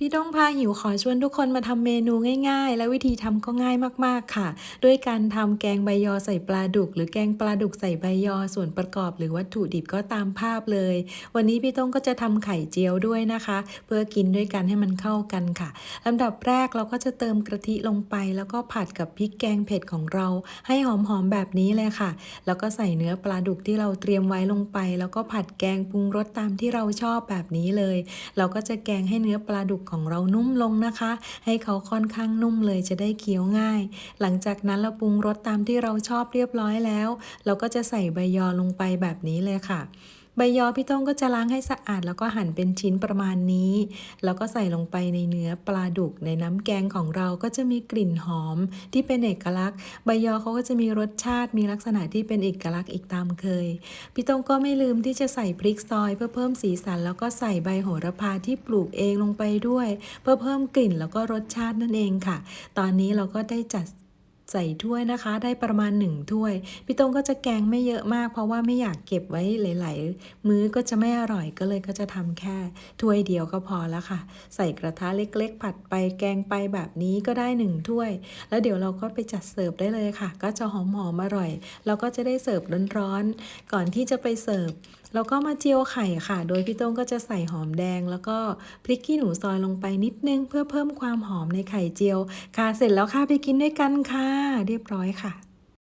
พี่ต้องพาหิวขอชวนทุกคนมาทำเมนูง่ายๆ และวิธีทำก็ง่ายมากๆค่ะ ด้วยการทำแกงใบยอใส่ปลาดุก หรือแกงปลาดุกใส่ใบยอส่วนประกอบหรือวัตถุดิบก็ตามภาพเลย วันนี้พี่ต้องก็จะทำไข่เจียวด้วยนะคะ เพื่อกินด้วยกันให้มันเข้ากันค่ะลำดับแรกเราก็จะเติมกะทิลงไป แล้วก็ผัดกับพริกแกงเผ็ดของเรา ให้หอมๆแบบนี้เลยค่ะ แล้วก็ใส่เนื้อปลาดุกที่เราเตรียมไว้ลงไป แล้วก็ผัดแกงปรุงรสตามที่เราชอบแบบนี้เลย เราก็จะแกงให้เนื้อปลาดุกของเรานุ่มลงนะคะ ให้เขาค่อนข้างนุ่มเลยจะได้เคี้ยวง่าย หลังจากนั้นเราปรุงรสตามที่เราชอบเรียบร้อยแล้ว เราก็จะใส่ใบยอลงไปแบบนี้เลยค่ะ ใบยอพี่ต้องก็จะล้างให้สะอาด แล้วก็หั่นเป็นชิ้นประมาณนี้ แล้วก็ใส่ลงไปในเนื้อปลาดุกในน้ำแกงของเราก็จะมีกลิ่นหอมที่เป็นเอกลักษณ์ ใบยอเขาก็จะมีรสชาติมีลักษณะที่เป็นเอกลักษณ์อีกตามเคย พี่ต้องก็ไม่ลืมที่จะใส่พริกซอยเพื่อเพิ่มสีสัน แล้วก็ใส่ใบโหระพาที่ปลูกเองลงไปด้วย เพื่อเพิ่มกลิ่นแล้วก็รสชาตินั่นเองค่ะ ตอนนี้เราก็ได้จัด ใส่ถ้วยนะคะ ได้ประมาณหนึ่งถ้วย พี่ตงก็จะแกงไม่เยอะมาก เพราะว่าไม่อยากเก็บไว้หลาย ๆ มื้อก็จะไม่อร่อยก็เลยก็จะทำแค่ถ้วยเดียวก็พอแล้วค่ะ ใส่กระทะเล็ก ๆ ผัดไปแกงไปแบบนี้ก็ได้หนึ่งถ้วย แล้วเดี๋ยวเราก็ไปจัดเสิร์ฟได้เลยค่ะ ก็จะหอมๆอร่อย เราก็จะได้เสิร์ฟร้อนๆก่อนที่จะไปเสิร์ฟเราก็มาเจียวไข่ค่ะ โดยพี่ต้งก็จะใส่หอมแดง แล้วก็พริกขี้หนูซอยลงไปนิดนึง เพื่อเพิ่มความหอมในไข่เจียว ค่ะ เสร็จแล้วค่ะไปกินด้วยกันค่ะเรียบร้อยค่ะ